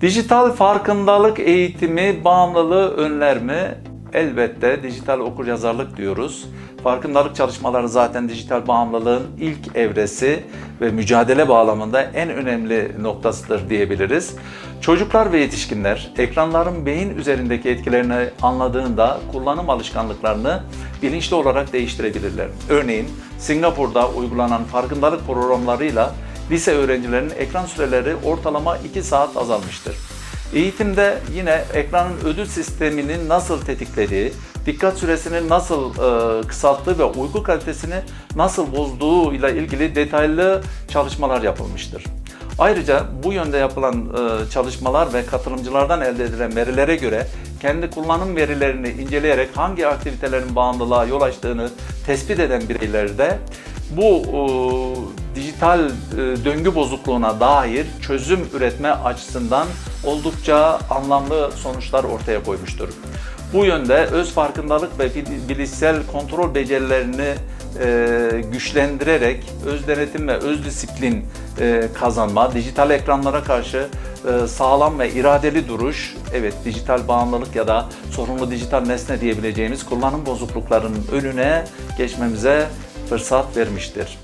Dijital farkındalık eğitimi bağımlılığı önler mi? Elbette dijital okuryazarlık diyoruz. Farkındalık çalışmaları zaten dijital bağımlılığın ilk evresi ve mücadele bağlamında en önemli noktasıdır diyebiliriz. Çocuklar ve yetişkinler ekranların beyin üzerindeki etkilerini anladığında kullanım alışkanlıklarını bilinçli olarak değiştirebilirler. Örneğin Singapur'da uygulanan farkındalık programlarıyla lise öğrencilerinin ekran süreleri ortalama 2 saat azalmıştır. Eğitimde yine ekranın ödül sisteminin nasıl tetiklediği, dikkat süresini nasıl e, kısalttığı ve uyku kalitesini nasıl bozduğu ile ilgili detaylı çalışmalar yapılmıştır. Ayrıca bu yönde yapılan e, çalışmalar ve katılımcılardan elde edilen verilere göre kendi kullanım verilerini inceleyerek hangi aktivitelerin bağımlılığa yol açtığını tespit eden bireylerde bu e, dijital e, döngü bozukluğuna dair çözüm üretme açısından oldukça anlamlı sonuçlar ortaya koymuştur. Bu yönde öz farkındalık ve bil- bilişsel kontrol becerilerini e, güçlendirerek öz denetim ve öz disiplin e, kazanma, dijital ekranlara karşı e, sağlam ve iradeli duruş, evet dijital bağımlılık ya da sorunlu dijital nesne diyebileceğimiz kullanım bozukluklarının önüne geçmemize fırsat vermiştir.